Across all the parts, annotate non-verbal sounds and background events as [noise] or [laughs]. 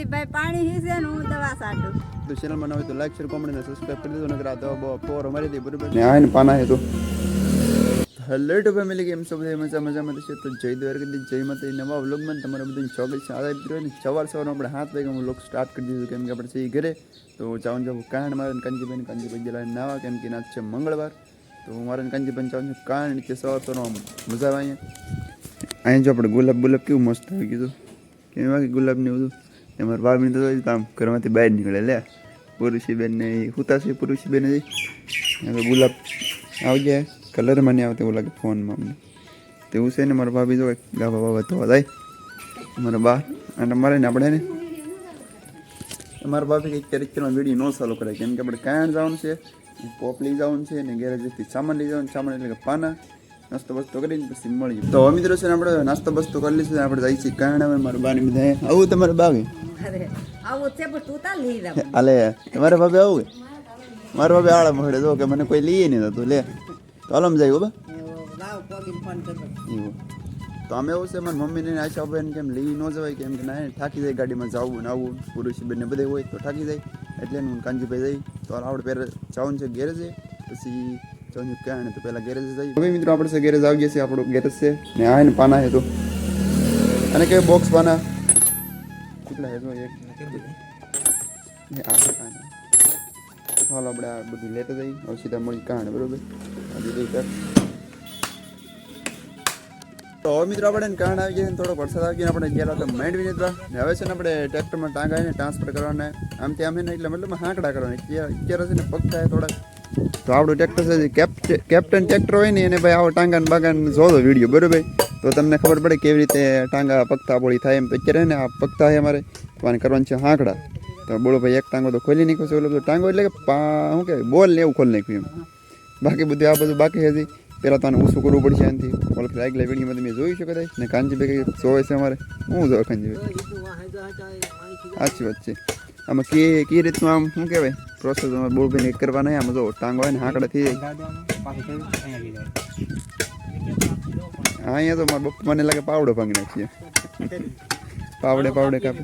કાંતિભાઈ પાણી હીસે ને હું દવા સાટું. તો ચેનલમાં હોય તો લાઈક શેર કોમેન્ટ અને સબસ્ક્રાઇબ કરી દેજો નકર આ તો બહુ પોર અમારી દે બરોબર ને આને પાના હે તો. હેલો ટુ ફેમિલી કેમ છો બધા? મજા મજામાં છે. તો જય દ્વારકાથી જય માતા નવા વ્લોગમાં તમારા બધું સ્વાગત છે. આદા મિત્રો ને સવાર સવાર આપણે હાથ વાગે હું લોક સ્ટાર્ટ કરી દીધું. કેમ કે આપણે છે ઈ ઘરે. તો ચાવન જવું કાંડ મારે ને કાંજીભાઈ જલા નાવા. કેમ કે આજ છે મંગળવાર. તો હું મારે ને કાંજીભાઈ ચાવન છું કારણ નીચે સવાર સવાર આમ મજા આવે અહીંયા. અહીંયા જો આપણે ગુલાબ ગુલાબ કેવું મસ્ત આવી ગયું કેમ વાગે ગુલાબ ને બધું એમાં બાર મિનિટ તો કામ ઘરમાંથી બહાર નીકળે, લે. પુરુષીબેન ને છે પુરુષીબેન હવે ગુલાબ આવી ગયા કલરમાં નહીં આવતો એવું લાગે ફોનમાં અમને. તેવું છે ને મારા ભાભી જો ગાભા બાબા ધોવા જાય. મારા બા, અને મારે ને આપણે ને. મારા ભાભી કંઈક કેરેક્ટરમાં વીડિયો ન ચાલુ કરે કેમ કે આપણે કાંઈ જવાનું છે પોપ લઈ જવાનું છે, ને ગેરેજથી સામાન લઈ જવાનું સામાન એટલે કે પાના. નાસ્તો બસ્તો કરીને પછી મળીએ. તો મિત્રો છે આપણે નાસ્તો બસ્તો કરી લઈશું આપણે જઈએ છીએ હવે મારા બાની બધા આવું તમારે બાવી? [laughs] અલે તું તમારે ભાભે આવું? મારા ભાભે આળા મળે જો કે મને કોઈ લઈએ નહીં થતું લે. તો હાલો જાય બા. એવું તો અમે એવું છે મારી મમ્મીને ને આશા બેન કેમ લઈ ન જવાય કેમ કે ના થાકી જાય ગાડીમાં જવું ને આવું. પુરુષ બંને બધે હોય તો થાકી જાય. એટલે હું કાંજીભાઈ જઈ. તો આપણે પહેલાં જવાનું છે ગેરેજે પછી જવાનું ક્યાં ને તો પહેલાં ગેરેજ જઈએ. હવે મિત્રો આપણે છે ગેરેજ ગયા છે આપણું ગેરેજ છે. ને આ ને પાના છે તો. અને કે બોક્સ પાના. કેટલા છે તો એક, ને આ પાના. હાલ, આપણે આ બધું લેતા જઈએ. હવે સીધા મળી કાણ બરોબર? આ દીધી કર તો હવે મિત્રો આપણે કારણ આવી ગયા થોડો વરસાદ આવી ગયો આપણે ગયા હતા માઇન્ડ વિને ને હવે છે ને આપણે ટ્રેક્ટરમાં ટાંગાઈને ટ્રાન્સફર કરવાના. આમ આમ છે ને એટલે મતલબ હાંકડા કરવાના. અત્યારે છે ને પગ થાય થોડા તો આપણું ટ્રેક્ટર છે કેપ્ટન કેપ્ટન ટ્રેક્ટર હોય ને, એને ભાઈ આવો ટાંગાને બાગાન જોજો વીડિયો બરોબર? તો તમને ખબર પડે કેવી રીતે ટાંગા પગતા બોળી થાય એમ તો અત્યારે ને આ પગતા છે અમારે આને કરવાનું છે હાંકડા. તો બોલો ભાઈ, એક ટાંગો તો ખોલી નાખ્યો છે, ઓલો ટાંગો એટલે કે પા, શું કહેવાય, બોલ ને એવું ખોલી નાખ્યું એમ. બાકી બધું આ બધું બાકી હતી પહેલાં તો આને ઊંચું કરવું પડશે એનાથી ઓલ આગલા વિડીયોમાં તમે જોઈ શકો કદાચ? ને કાંજીભાઈ કંઈક જોવે છે અમારે? હું જોવે કાંજીભાઈ સાચી વાત છે. આમાં કે કઈ રીતનું આમ, શું કહેવાય? પ્રોસેસ અમે બોલભાઈને બી નહીં, આમાં જો ટાંગો હોય ને હાંકડા થઈ જાય અહીંયા તો મારા બપ્પા મને લાગે પાવડો ભાંગી નાખીએ. પાવડે પાવડે કાપે.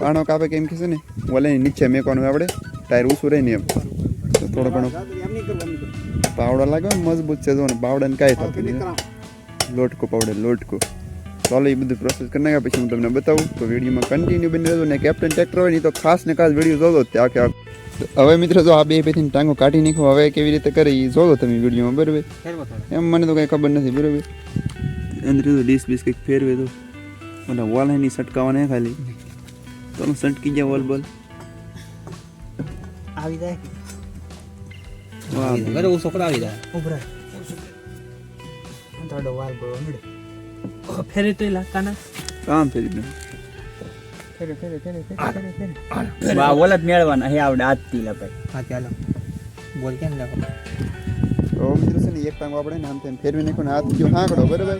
પાણો કાપે કેમ કે છે ને, ઓલે નીચે મેકવાનું આપણે ટાયર ઊંચું રહે ને એમ. થોડો ઘણો પાવડો લાગે મજબૂત છે, જો ને, પાવડાને કાંઈ થતું નહીં. લોટકો, પાવડે, લોટકો. ચાલો એ બધું પ્રોસેસ કરી નાખ્યા પછી હું તમને બતાવું તો વિડીયોમાં કન્ટિન્યુ બની રહેજો ને કેપ્ટન ટ્રેક્ટર હોય ને તો ખાસ ને ખાસ વીડિયો જોજો ત્યાં કે હવે મિત્રો જો આ બે પેથી ટાંગો કાઢી નાખો હવે કેવી રીતે કરે એ જોજો તમે વિડીયોમાં બરાબર? એમ મને તો કંઈ ખબર નથી બરાબર? અંદર તો ડીશ બીસ કંઈક ફેરવે તો. ઓલા વોલ એની સટકાવા નહીં ખાલી. તો સટકી ગયા વોલ બોલ આવી જાય. ઘરે ઓછો આવી જાય ઉભરા થોડો વાલ બોલો ફેરે તો લાગતા કામ ફેરી ફેરે ફેરે ફેરે ફેરે ફેરે બા ઓલત મેળવાના હે આવડે આજથી લપાય હા ચાલો. બોલ કેમ લાગો તો મિત્રો છે ને એક ટાંગો આપણે ને આમ તેમ ફેરવી નાખ્યો ને હાથ ગયો હાંકડો બરાબર?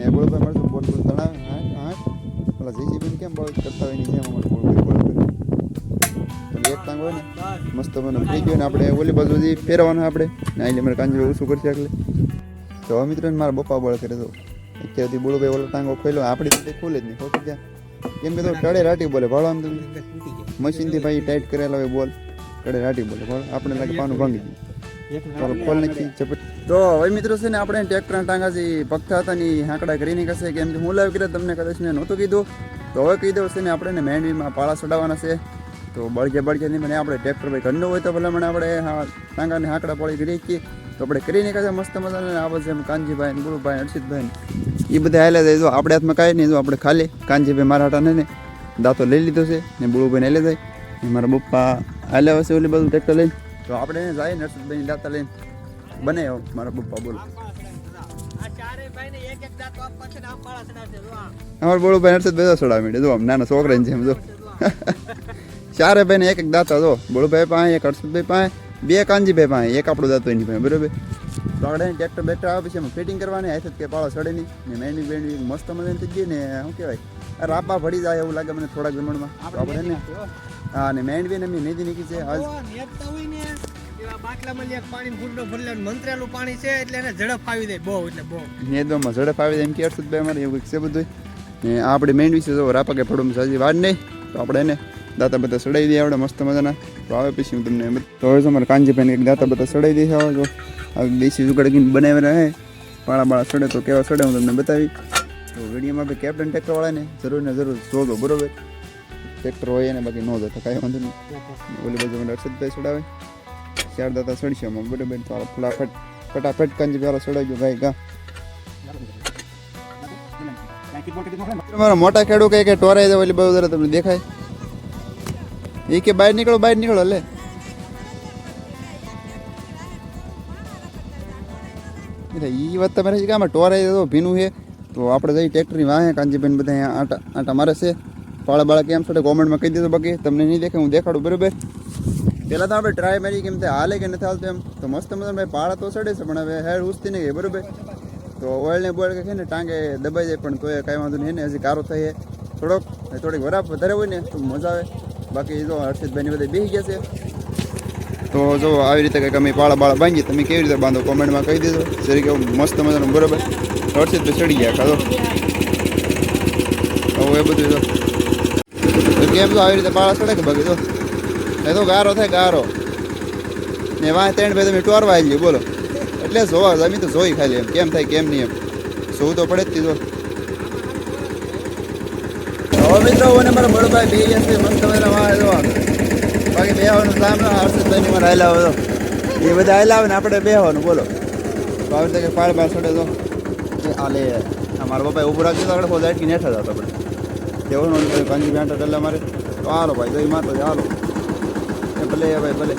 એ બોલભાઈ મળતો બોલ બોલ તણાવ હાંક હાંક. પેલા કેમ બહુ કરતા હોય જેમ અમારે એક ટાંગો હોય ને મસ્ત મને થઈ ગયો ને આપણે ઓલી બાજુ ફેરવાનું આપણે ને મારે કાંજી ઓછું કરશે એટલે. તો મિત્રો મારા બપ્પા બળ કરે તો. અત્યારથી બોલભાઈ ઓલો ટાંગો ખોલ્યો. આપણી રીતે ખોલે જ નહીં. ખોટું ગયા કેમ કે તો ટળે રાટી બોલે ભાડો આમ મશીનથી ભાઈ ટાઈટ કરેલા હોય બોલ ટળે રાટી બોલે ભાડો આપણે લાગે પાનું ભાંગી ગયું. તો હવે મિત્રો છે ને આપણે ટ્રેક્ટર ટાંગા જે ભક્તા હતા ની હાંકડા કરીને કશે કેમ કે હું લાવી કર્યા તમને કદાચ મેં નહોતું કીધું. તો હવે કહી દઉં છે ને આપણે ને મેંડવીમાં પાળા ચડાવવાના છે. તો બળગે બળગે નહીં મને આપણે ટ્રેક્ટર ભાઈ ઘરનું હોય તો ભલે મને આપણે ટાંગાને હાંકડા પડી કરી શકીએ તો આપણે કરીને કશે મસ્ત મજાને. આ બધે કાનજીભાઈ ને ગુરુભાઈ હર્ષિતભાઈ એ બધા હાલે જાય જો આપણે હાથમાં કાંઈ નહીં, જો આપણે ખાલી. કાનજીભાઈ મારા હાટાને ને દાંતો લઈ લીધો છે ને બુળુભાઈને લઈ જાય. ને મારા પપ્પા હાલ્યા હશે ઓલી બધું ટ્રેક્ટર લઈને. તો આપણે જાય નરસિંહભાઈની દાંતા લઈને બને મારા પપ્પા બોલો. અમારા બોળુભાઈ હર્ષદ બધા સોડા મીડે. જો નાના છોકરાની જેમ જો. [laughs] ચારે ભાઈને એક એક દાંતા જો. બોળુભાઈ પાસે, એક હર્ષદભાઈ પાસે. બે કાનજીભાઈ પાસે એક આપણો દાતો એની પાસે બરાબર? તો આપણે ટ્રેક્ટર બેક્ટર આવે પછી એમાં ફિટિંગ કરવાની હાથે કે પાળો સડે નહીં. ને મેંડી બેંડી મસ્ત મજાની થઈ ગઈ ને શું કહેવાય? રાપા ભળી જાય એવું લાગે મને થોડાક જમણમાં આપણે ને હા ને મેંડવી ને મેં નીધી નીકળી છે. આજ બાટલામાં લે પાણી ફૂટનો ભરી મંત્રેલું પાણી છે એટલે એને ઝડપ આવી જાય બહુ એટલે બહુ. નેદવામાં ઝડપ આવી જાય એમ કે હર્ષદભાઈ અમારે એવું છે બધું ને આપણી છે જો રાપા કે ફળું સાજી વાર નહીં. તો આપણે એને દાંતા બધા સડાઈ દઈએ આપણે મસ્ત મજાના તો આવે પછી હું તમને તો હવે તમારે અમારે કાંજીભાઈને એક દાતા બધા સડાઈ દઈએ જો આ દેશી જુગાડકીને બનાવી રહે પાળા બાળા સડે તો કેવા સડે હું તમને બતાવી. તો વિડીયોમાં આપણે કેપ્ટન ટ્રેક્ટરવાળાને જરૂર ને જરૂર જોજો બરોબર? ટ્રેક્ટર હોય એને બાકી ન જતા કાંઈ વાંધો નહીં. ઓલી બાજુ મને હર્ષદભાઈ સડાવે. ચાર દાતા સડશે આમાં બરોબર? તો ફટાફટ ફટાફટ કાંજી પેલા સડાઈ ગયો ભાઈ ગા. તમારા મોટા ખેડૂત કઈ કે ટોરાઈ જાય જરા તમને દેખાય? એ કે બહાર નીકળો બહાર નીકળો લે એટલે એ વાત તમારે છે કે આમાં ટોરાઈ તો ભીનું છે તો આપણે જઈ ટ્રેક્ટરની વાહે કાંજીભાઈ બધા અહીંયા આટા આટા મારે છે પાળા બાળા કેમ છે કોમેન્ટમાં કહી દીધું બાકી તમને નહીં દેખાય હું દેખાડું બરાબર પહેલાં તો આપણે ટ્રાય મારી કેમ તે હાલે કે નથી હાલતું એમ તો મસ્ત મસ્ત ભાઈ પાળા તો ચડે છે પણ હવે હેડ ઉસતી નહીં બરોબર તો ઓઇલને બોઇલ કે છે ને ટાંગે દબાઈ જાય પણ તોય કાંઈ વાંધો નહીં ને હજી કારો થાય થોડોક થોડીક વરાપ વધારે હોય ને તો મજા આવે બાકી જો હર્ષિતભાઈ બધા બેસી ગયા છે. તો જો આવી રીતે કંઈક અમે પાળા બાળા બાંધીએ, તમે કેવી રીતે બાંધો? કોમેન્ટમાં કહી દેજો. જરીકે મસ્ત મજાનું, બરોબર? હર્ષિતભાઈ ચડી ગયા કાઢો હવે એ બધું જો. તો કેમ તો આવી રીતે પાળા ચડે કે બાકી તો? એ તો ગારો થાય, ગારો. ને વાહ ત્રણ ભાઈ તમે ટોરવા આવી બોલો. એટલે જોવા જમી તો જોઈ ખાલી એમ. કેમ થાય, કેમ નહીં એમ. જોવું તો પડે જ તીધો હવે મિત્રો મારા બળભાઈ બે ગયા છે મજાના વાહ જોવા બાકી બેહવાનું કામ ના હર્ષદભાઈ મારે હાલા હોય તો. એ બધા આવેલા આવે ને આપણે બેહવાનું બોલો. તો આવી રીતે કે પાળ બાર છોડે તો. એ આલે મારા બાપા ઊભું રાખ્યું તો આગળ પોઝ આટકી નેઠા જતો આપણે. કેવાનું કાંજી બેઠા એટલે મારે. તો હાલો ભાઈ જઈ મારતો છે, હાલો. એ ભલે એ ભાઈ ભલે.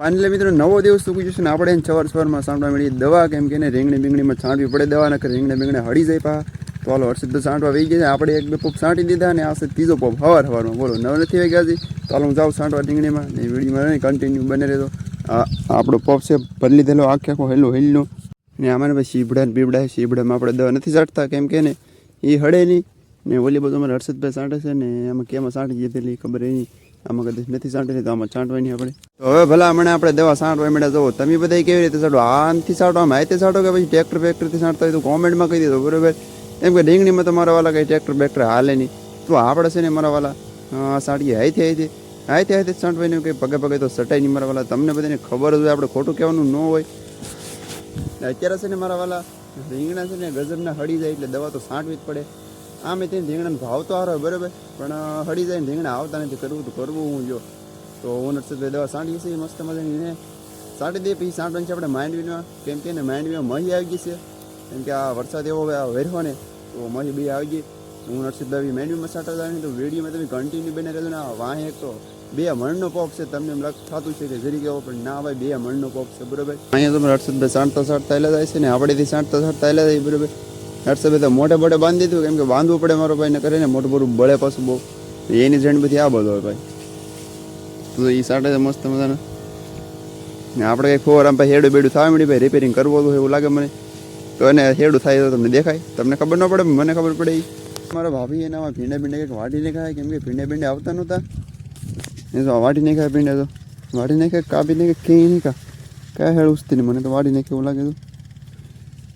ફાઇનલી મિત્રો, નવો દિવસ ચૂકી જશે ને આપણે એને સવાર સવારમાં સાંટવા મળી દવા કેમ કે રીંગણી બીંગણીમાં છાંટવી પડે દવા નકર રીંગણે બીંગણે હળી જાય પા. તો હાલો, હર્ષિત તો સાંટવા વહી ગયા. આપણે એક બે પોપ સાંટી દીધા ને આ છે ત્રીજો પોપ હવાર હવારમાં. બોલો, નવ નથી વાગ્યા છે તો હાલ, હું જાઉં સાંટવા રીંગણીમાં ને વીડીમાં નહીં કન્ટિન્યુ બને રહેતો આપણો પોપ છે, ભરી લીધેલો, આખે આખો હેલો હેલનો. ને અમારે ભાઈ શીભડા ને બીબડા શીભડામાં આપણે દવા નથી સાંટતા, કેમ કે ને એ હળે નહીં ને ઓલી બધું અમારે હર્ષદભાઈ છાંટે છે ને એમાં કેમાં સાંટી દીધેલી ખબર નહીં આમાં કદાચ નથી સાંટેલી તો આમાં છાંટવાની આપણે. તો હવે ભલા હમણાં આપણે દવા સાંટવા મળ્યા જવો તમે બધા કેવી રીતે સાંટો? આનથી સાંટો આમ હાથે સાંટો કે પછી ટ્રેક્ટર બેક્ટરથી સાંટતા હોય તો કોમેન્ટમાં કહી દીધો બરોબર? એમ કે રીંગણીમાં તો મારા વાલા કંઈ ટ્રેક્ટર બેક્ટર હાલે નહીં. તો આપણે છે ને મારા વાલા અ, સાંટીએ હાથે હાથે હાથે હાથે જ સાંટવાની કંઈ પગે પગે તો સટાઈ નહીં મારા વાલા. તમને બધાને ખબર જ હોય આપણે ખોટું કહેવાનું ન હોય. અત્યારે છે ને મારા વાલા રીંગણા છે ને ગજરના હળી જાય એટલે દવા તો સાંટવી જ પડે. આમે મેં રીંગણાનો ભાવ તો સારો બરાબર? પણ હળી જાય રીંગણા આવતા નથી, કરવું તો કરવું હું જો. તો હું નરસદભાઈ દવા સાંટીએ છીએ મસ્ત મજાની ને. સાંટી દે, પછી સાંટવાની છે આપણે માંડવીમાં કેમ કે ને માંડવીમાં મહી આવી ગઈ છે. કેમ કે આ વરસાદ એવો વેરવો ને, તો મહી બી આવી ગઈ. હું નરસિંહભાઈ માંડવીમાં સાંટા જાય તો વિડીયોમાં તમે કન્ટિન્યુ બને રહેજો ને. આ વાંહે તો બે મણનો પોપ છે, તમને એમ લાગ, થતું છે કે જરી કેવો પણ ના ભાઈ, બે મણનો પોપ છે, બરોબર? અહીંયા તમે હર્ષદભાઈ સાંટતા સાંટતા એલા જાય છે ને આપણેથી સાંટતા સાંટતા એલા જાય, બરોબર? હર્ષદભાઈ તો મોટે મોટે બાંધી દીધું, કેમ કે બાંધવું પડે મારો ભાઈ ને કરે ને મોટું મોટું બળે પાછું બહુ. એની જણ બધી આ બધો હોય ભાઈ. તો એ સાટે મસ્ત મજાના. ને આપણે કંઈ ખોર આમ ભાઈ હેડું બેડું થવા મળી ભાઈ રિપેરિંગ કરવું હતું એવું લાગે મને. તો એને હેડું થાય તો તમને દેખાય. તમને ખબર ન પડે, મને ખબર પડે એ મારા ભાભી એના ભીંડા ભીંડા કંઈક વાટીને ખાય કેમ કે ભીંડા ભીંડા આવતા નહોતા. એ તો વાટી નહીં ખાય ભીંડા તો. વાટી નહીં ખાય કાપી નહીં ક્યાંય નહીં ખા કયા હેડ ઉસતી મને તો વાટી નહીં એવું લાગે તો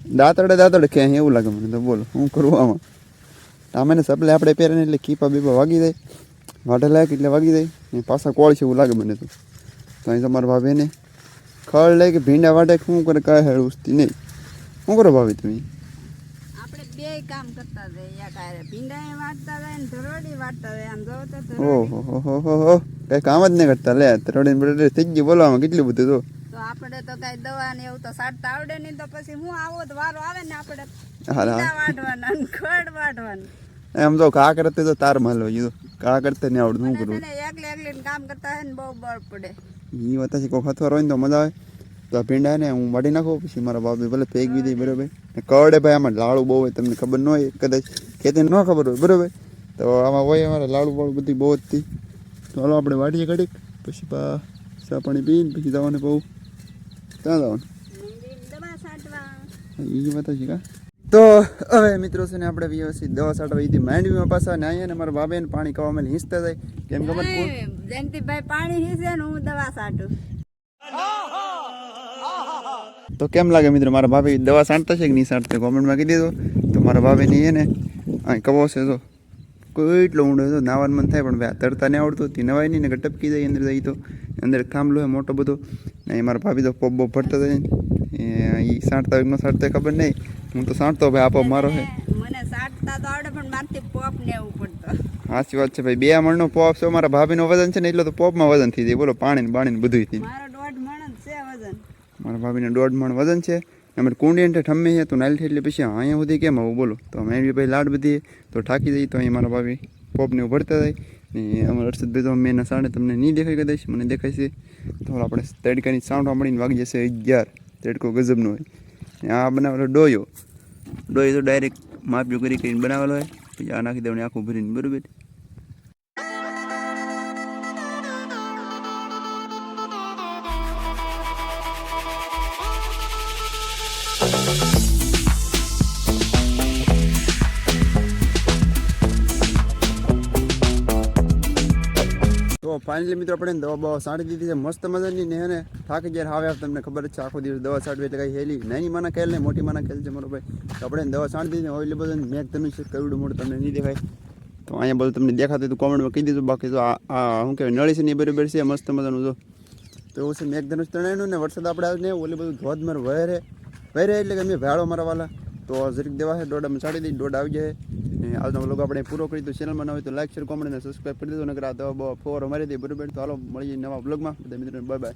દાંતડે દાંતડે ક્યાંય એવું લાગે મને તો બોલો હું કરું આમાં? ટામેને સપલે આપણે પહેરે ને એટલે કીપા બીપા વાગી જાય લાયક એટલે વાગી જાય ને પાછા કોળ છે એવું લાગે મને તો. તો અહીં તમારા ભાભીને ખળ લે કે ભીંડા વાટે શું કરે કાંઈ હેડ ઉસતી નહીં. શું કરો ભાભી તમે? બે કામ કરતા જાય યા ભીંડા વાટતા જાય ને ધરોડી વાટતા જાય આમ જોવો તો ઓહો હો હો હો કામ જ નહીં કરતા લે બરોડી થઈ ગયું બોલવામાં કેટલું બધું તો. આપણે તો કઈ દવા ને એવું તો સાડતા આવડે નહીં તો પછી હું આવો તો વારો આવે ને આપણે હા ભીંડા ખડ વાટવાનું એમ તો કા કરતે તો તાર માલ હોય તો કા કરતે નહીં આવડતું શું કરું એકલે એકલે કામ કરતા હોય ને બહુ બળ પડે. ઈ વાત છે કોઈ હથવાર હોય ને તો મજા આવે. તો આ ભીંડા ને હું વાડી નાખું પછી મારા બાપે ભલે ફેંકી દે બરોબર? ને કવડે ભાઈ આમાં લાડુ બહુ હોય તમને ખબર ન હોય કદાચ ખેતી ન ખબર હોય બરોબર? તો આમાં હોય અમારે લાડુ બાળુ બધી બહુ જ હતી. ચાલો આપણે વાટીએ ઘડીક પછી પા ચા પાણી પીને પછી જવાને બહુ. જવાનું એ છે કા? તો હવે મિત્રો છે ને આપણે વ્યવસ્થિત દવા સાટવા હતી માંડવીમાં પાછા ને અહીંયા ને મારા બાબે પાણી કવામાં હિંચતા જાય. કેમ ખબર? જયંતિભાઈ પાણી હીસે ને હું દવા સાટું. તો કેમ લાગે મિત્રો? મારા ભાભી દવા સાંટતા છે કે નહીં સાંટતા? કોમેન્ટમાં કહી દીધો. તો મારા ભાભીની એ ને અહીં કવો છે તો કોઈ એટલો ઊંડો હતો નાવાનું મન થાય પણ તરતા નહીં આવડતું. હતી નવાય નહીં ને ટપકી જાય અંદર જાય તો. અંદર થાંભલો હોય મોટો બધો. એ મારા ભાભી તો પોપ બોપ ભરતા જાય એ સાંટતા ન સાંટતા ખબર નહીં. હું તો સાંટતો ભાઈ આપો મારો હે. મને સાટતા તો આવડે પણ મારથી પોપ લેવું પડતો. સાચી વાત છે ભાઈ. બે મણનો પોપ છે મારા ભાભીનો વજન છે ને એટલો તો પોપમાં વજન થઈ જાય. બોલો પાણી ને બાણી ને બધું થઈ મારો દોઢ મણ છે વજન. મારા ભાભીને દોઢ મણ વજન છે. અમારે કુંડી એટલે ઠમ્મી છે તો નાલથી એટલે પછી અહીંયા સુધી કેમ આવું? બોલો. તો અમે ભાઈ લાડ બધી તો ઠાકી જઈએ તો અહીં મારા ભાભી પોપને ઉભરતા જાય ને અમારા હર્ષદભાઈ તો મેં સાડે તમને નહીં દેખાય કદાચ, મને દેખાય છે. તો આપણે તડકાની સાઉન્ડ સાંભળીને વાગી જશે અગિયાર. તડકો ગજબનો હોય. ને આ બનાવેલો ડોયો. ડોયો તો ડાયરેક્ટ માપ્યો કરી કરીને બનાવેલો હોય. પછી આ નાખી દેવાની આખું ભરીને, બરોબર? તો ફાઇનલી મિત્રો આપણે દવા બવા સાડી દીધી છે. મસ્ત મજાની ને એને થાકી જ્યારે આવે તમને ખબર જ છે. આખો દિવસ દવા સાડવી એટલે કઈ હેલી નાની માના ખેલ ને મોટી માના ખેલ છે મારો ભાઈ. તો આપણે દવા સાડી દીધી ઓઇલી બધું મેઘ તમે છે કવડું મોટું તમને નહીં દેખાય. તો અહીંયા બધું તમને દેખાતું હતું કોમેન્ટમાં કહી દીધું બાકી તો આ શું કહેવાય, નળી છે ને એ બરાબર છે, મસ્ત મજાનું જો. તો એવું છે મેઘધનુષ તણાયનું ને વરસાદ આપણે આવે ને, ઓલી બધું ધોધમાર વહેરે વહેરે એટલે કે અમે ભાડો મારા વાલા તો જરીક દેવા છે, દોડામાં ચાડી દઈ દોડ આવી જાય. આજનો લોકો આપણે પૂરો કરી દો ચેનલમાં ન હોય તો લાઈક શેર કોમેન્ટ અને સબસ્ક્રાઈબ કરી દો નકર આ દવા ફોર અમારી હતી બરોબર? તો હાલો, મળીએ નવા બ્લોગમાં બધા મિત્રો બાય બાય